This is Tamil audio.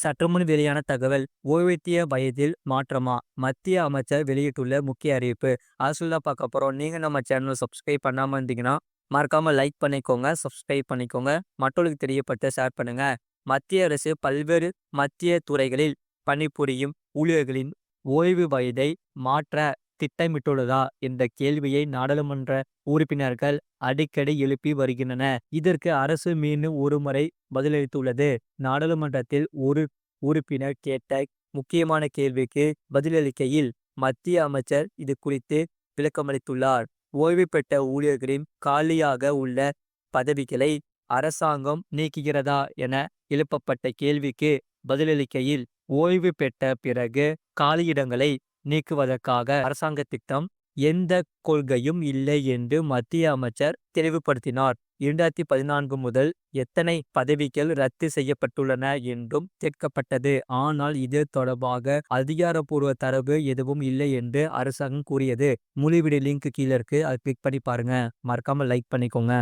சற்றுமுன் வெளியான தகவல் ஓய்வூதிய வயதில் மாற்றமா? மத்திய அமைச்சர் வெளியிட்டுள்ள முக்கிய அறிவிப்பு. அசுல்லா பார்க்க போறோம் நீங்க நம்ம சேனல் சப்ஸ்கிரைப் பண்ணாம இருந்தீங்கன்னா மறக்காம லைக் பண்ணிக்கோங்க சப்ஸ்கிரைப் பண்ணிக்கோங்க. மற்றவர்களுக்கு தெரியப்பட்டு ஷேர் பண்ணுங்க. மத்திய அரசு பல்வேறு மத்திய துறைகளில் பணிபுரியும் ஊழியர்களின் ஓய்வு வயதை மாற்ற திட்டமிட்டுள்ளதா என்ற கேள்வியை நாடாளுமன்ற உறுப்பினர்கள் அடிக்கடி எழுப்பி வருகின்றன. இதற்கு அரசு மீண்டும் ஒருமுறை பதிலளித்துள்ளது. நாடாளுமன்றத்தில் ஒரு உறுப்பினர் கேட்ட முக்கியமான கேள்விக்கு பதிலளிக்கையில் மத்திய அமைச்சர் இது குறித்து விளக்கமளித்துள்ளார். ஓய்வு பெற்ற ஊழியர்களின் காலியாக உள்ள பதவிகளை அரசாங்கம் நீக்குகிறதா என எழுப்பப்பட்ட கேள்விக்கு பதிலளிக்கையில் ஓய்வு பெற்ற பிறகு காலியிடங்களை நீக்குவதற்காக அரசாங்க திட்டம் எந்த கொள்கையும் இல்லை என்று மத்திய அமைச்சர் தெளிவுபடுத்தினார். இரண்டாயிரத்தி பதினான்கு முதல் எத்தனை பதவிகள் ரத்து செய்யப்பட்டுள்ளன என்றும் கேட்கப்பட்டது. ஆனால் இது தொடர்பாக அதிகாரப்பூர்வ தரவு எதுவும் இல்லை என்று அரசாங்கம் கூறியது. முழுவிடு லிங்க் கீழே இருக்கு. அதை கிளிக் பண்ணி பாருங்க. மறக்காம லைக் பண்ணிக்கோங்க.